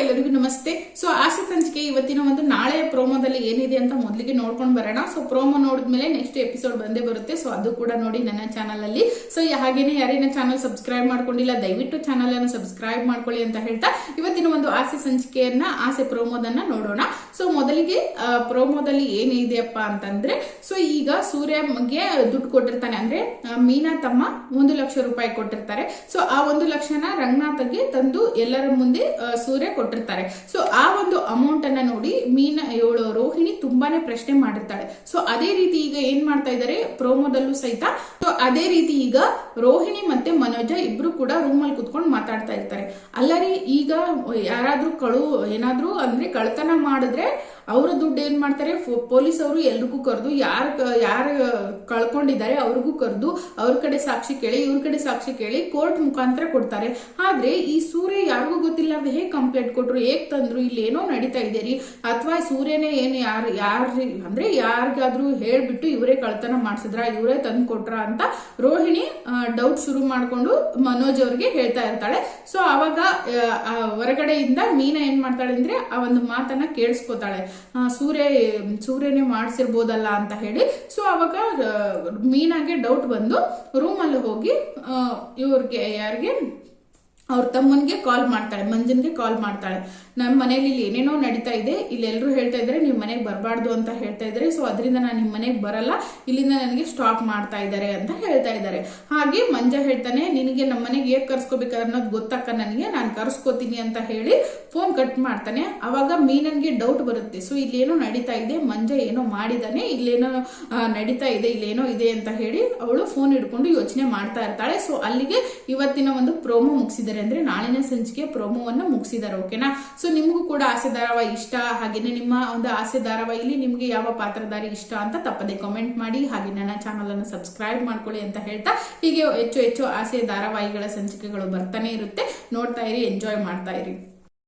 ಎಲ್ಲರಿಗೂ ನಮಸ್ತೆ. ಸೊ ಆಸೆ ಸಂಚಿಕೆ ಇವತ್ತಿನ ಒಂದು ನಾಳೆ ಪ್ರೋಮೋದಲ್ಲಿ ಏನಿದೆ ಅಂತ ಮೊದಲಿಗೆ ನೋಡ್ಕೊಂಡು ಬರೋಣ. ಸೊ ಪ್ರೋಮೋ ನೋಡಿದ್ಮೇಲೆ ನೆಕ್ಸ್ಟ್ ಎಪಿಸೋಡ್ ಬಂದೇ ಬರುತ್ತೆ. ಸೊ ಅದು ಕೂಡ ನೋಡಿ ನನ್ನ ಚಾನಲ್ ಅಲ್ಲಿ. ಸೊ ಹಾಗೇನೆ ಯಾರೇನ ಚಾನಲ್ ಸಬ್ಸ್ಕ್ರೈಬ್ ಮಾಡ್ಕೊಂಡಿಲ್ಲ, ದಯವಿಟ್ಟು ಚಾನಲ್ ಅನ್ನು ಸಬ್ಸ್ಕ್ರೈಬ್ ಮಾಡ್ಕೊಳ್ಳಿ ಅಂತ ಹೇಳ್ತಾ ಇವತ್ತಿನ ಒಂದು ಆಸೆ ಸಂಚಿಕೆಯನ್ನ, ಆಸೆ ಪ್ರೋಮೋದನ್ನ ನೋಡೋಣ. ಸೊ ಮೊದಲಿಗೆ ಪ್ರೋಮೋದಲ್ಲಿ ಏನಿದೆಯಪ್ಪ ಅಂತಂದ್ರೆ ಸೊ ಈಗ ಸೂರ್ಯಗೆ ದುಡ್ಡು ಕೊಟ್ಟಿರ್ತಾನೆ. ಅಂದ್ರೆ ಮೀನಾ ತಮ್ಮ ಒಂದು ಲಕ್ಷ ರೂಪಾಯಿ ಕೊಟ್ಟಿರ್ತಾರೆ. ಸೊ ಆ ಒಂದು ಲಕ್ಷನ ರಂಗನಾಥಗೆ ತಂದು ಎಲ್ಲರ ಮುಂದೆ ಸೂರ್ಯ ಸೂರ್ಯ ಕೊಟ್ಟಿರ್ತಾರೆ. ಸೊ ಆ ಒಂದು ಅಮೌಂಟ್ ಅನ್ನ ನೋಡಿ ಮೀನಾ ಇವಳು ರೋಹಿಣಿ ತುಂಬಾನೇ ಪ್ರಶ್ನೆ ಮಾಡಿರ್ತಾಳೆ. ಸೊ ಅದೇ ರೀತಿ ಈಗ ಏನ್ ಮಾಡ್ತಾ ಇದ್ದಾರೆ ಪ್ರೋಮೋದಲ್ಲೂ ಸಹಿತ. ಸೊ ಅದೇ ರೀತಿ ಈಗ ರೋಹಿಣಿ ಮತ್ತೆ ಮನೋಜ ಇಬ್ರು ಕೂಡ ರೂಮ್ ಅಲ್ಲಿ ಕುತ್ಕೊಂಡು ಮಾತಾಡ್ತಾ ಇರ್ತಾರೆ. ಅಲ್ಲರಿ ಈಗ ಯಾರಾದ್ರೂ ಕಳು, ಏನಾದ್ರೂ ಅಂದ್ರೆ ಕಳ್ತನ ಮಾಡಿದ್ರೆ ಅವರ ದುಡ್ಡು ಏನ್ ಮಾಡ್ತಾರೆ? ಪೊಲೀಸ್ ಅವರು ಎಲ್ರಿಗೂ ಕರೆದು, ಯಾರ ಯಾರ ಕಳ್ಕೊಂಡಿದ್ದಾರೆ ಅವ್ರಿಗೂ ಕರೆದು, ಅವ್ರ ಕಡೆ ಸಾಕ್ಷಿ ಕೇಳಿ, ಇವ್ರ ಕಡೆ ಸಾಕ್ಷಿ ಕೇಳಿ ಕೋರ್ಟ್ ಮುಖಾಂತರ ಕೊಡ್ತಾರೆ. ಆದ್ರೆ ಈ ಸೂರ್ಯ ಗೊತ್ತಿಲ್ಲ ಹೇಗೆ ಕಂಪ್ಲೇಂಟ್ ಕೊಟ್ಟರು ಹೇಗೆ ತಂದ್ರು ಇಲ್ಲಿ ಏನೋ ನಡೀತಾ ಇದೆ ರೀ. ಅಥವಾ ಸೂರ್ಯನೇ ಏನು ಯಾರು ಯಾರು ಅಂದ್ರೆ ಯಾರಿಗಾದ್ರೂ ಹೇಳಿಬಿಟ್ಟು ಇವರೇ ಕಳ್ತನ ಮಾಡಿಸಿದ್ರ ಇವರೇ ತಂದು ಕೊಟ್ರ ಅಂತ ರೋಹಿಣಿ ಡೌಟ್ ಶುರು ಮಾಡ್ಕೊಂಡು ಮನೋಜ್ ಅವ್ರಿಗೆ ಹೇಳ್ತಾ ಇರ್ತಾಳೆ. ಸೊ ಅವಾಗ ಆ, ಆ ಹೊರಗಡೆಯಿಂದ ಮೀನಾ ಏನು ಮಾಡ್ತಾಳೆ ಅಂದರೆ ಆ ಒಂದು ಮಾತನ್ನು ಕೇಳಿಸ್ಕೊತಾಳೆ. ಸೂರ್ಯ ಸೂರ್ಯನೇ ಮಾಡಿಸಿರ್ಬೋದಲ್ಲ ಅಂತ ಹೇಳಿ. ಸೊ ಅವಾಗ ಮೀನಾಗೆ ಡೌಟ್ ಬಂದು ರೂಮಲ್ಲಿ ಹೋಗಿ ಇವ್ರಿಗೆ ಯಾರಿಗೆ ಅವ್ರ ತಮ್ಮನ್ಗೆ ಕಾಲ್ ಮಾಡ್ತಾಳೆ, ಮಂಜನ್ಗೆ ಕಾಲ್ ಮಾಡ್ತಾಳೆ. ನಮ್ಮ ಮನೇಲಿ ಇಲ್ಲಿ ಏನೇನೋ ನಡೀತಾ ಇದೆ, ಇಲ್ಲಿ ಎಲ್ಲರೂ ಹೇಳ್ತಾ ಇದ್ದಾರೆ ನಿಮ್ಮ ಮನೆಗೆ ಬರಬಾರ್ದು ಅಂತ ಹೇಳ್ತಾ ಇದ್ದಾರೆ ಸೊ ಅದರಿಂದ ನಾನು ನಿಮ್ಮ ಮನೆಗೆ ಬರಲ್ಲ, ಇಲ್ಲಿಂದ ನನಗೆ ಸ್ಟಾಪ್ ಮಾಡ್ತಾ ಇದ್ದಾರೆ ಅಂತ ಹೇಳ್ತಾ ಇದ್ದಾರೆ ಹಾಗೆ ಮಂಜ ಹೇಳ್ತಾನೆ, ನಿನಗೆ ನಮ್ಮ ಮನೆಗೆ ಹೇಗೆ ಕರ್ಸ್ಕೋಬೇಕು ಅನ್ನೋದು ಗೊತ್ತಕ್ಕ ನನಗೆ, ನಾನು ಕರ್ಸ್ಕೋತೀನಿ ಅಂತ ಹೇಳಿ ಫೋನ್ ಕಟ್ ಮಾಡ್ತಾನೆ. ಅವಾಗ ಮೀನನ್ಗೆ ಡೌಟ್ ಬರುತ್ತೆ ಸೊ ಇಲ್ಲೇನೋ ನಡೀತಾ ಇದೆ, ಮಂಜ ಏನೋ ಮಾಡಿದಾನೆ, ಇಲ್ಲೇನೋ ನಡೀತಾ ಇದೆ, ಇಲ್ಲೇನೋ ಇದೆ ಅಂತ ಹೇಳಿ ಅವಳು ಫೋನ್ ಹಿಡ್ಕೊಂಡು ಯೋಚನೆ ಮಾಡ್ತಾ ಇರ್ತಾಳೆ. ಸೊ ಅಲ್ಲಿಗೆ ಇವತ್ತಿನ ಒಂದು ಪ್ರೋಮೋ ಮುಗಿಸಿದ್ದಾರೆ ಅಂದ್ರೆ ನಾಳಿನ ಸಂಚಿಕೆ ಪ್ರೋಮೋವನ್ನ ಮುಗಿಸಿದ್ದಾರೆ, ಓಕೆನಾ? ಸೊ ನಿಮಗೂ ಕೂಡ ಆಸೆ ಧಾರಾವಾಹಿ ಇಷ್ಟ, ಹಾಗೇನೆ ನಿಮ್ಮ ಒಂದು ಆಸೆ ಧಾರಾವಾಹಿಲಿ ನಿಮ್ಗೆ ಯಾವ ಪಾತ್ರಧಾರಿ ಇಷ್ಟ ಅಂತ ತಪ್ಪದೆ ಕಾಮೆಂಟ್ ಮಾಡಿ, ಹಾಗೆ ನನ್ನ ಚಾನಲ್ ಅನ್ನು ಸಬ್ಸ್ಕ್ರೈಬ್ ಮಾಡ್ಕೊಳ್ಳಿ ಅಂತ ಹೇಳ್ತಾ ಹೀಗೆ ಹೆಚ್ಚು ಹೆಚ್ಚು ಆಸೆ ಧಾರಾವಾಹಿಗಳ ಸಂಚಿಕೆಗಳು ಬರ್ತಾನೆ ಇರುತ್ತೆ. ನೋಡ್ತಾ ಇರಿ ಎಂಜಾಯ್ ಮಾಡ್ತಾ ಇರಿ.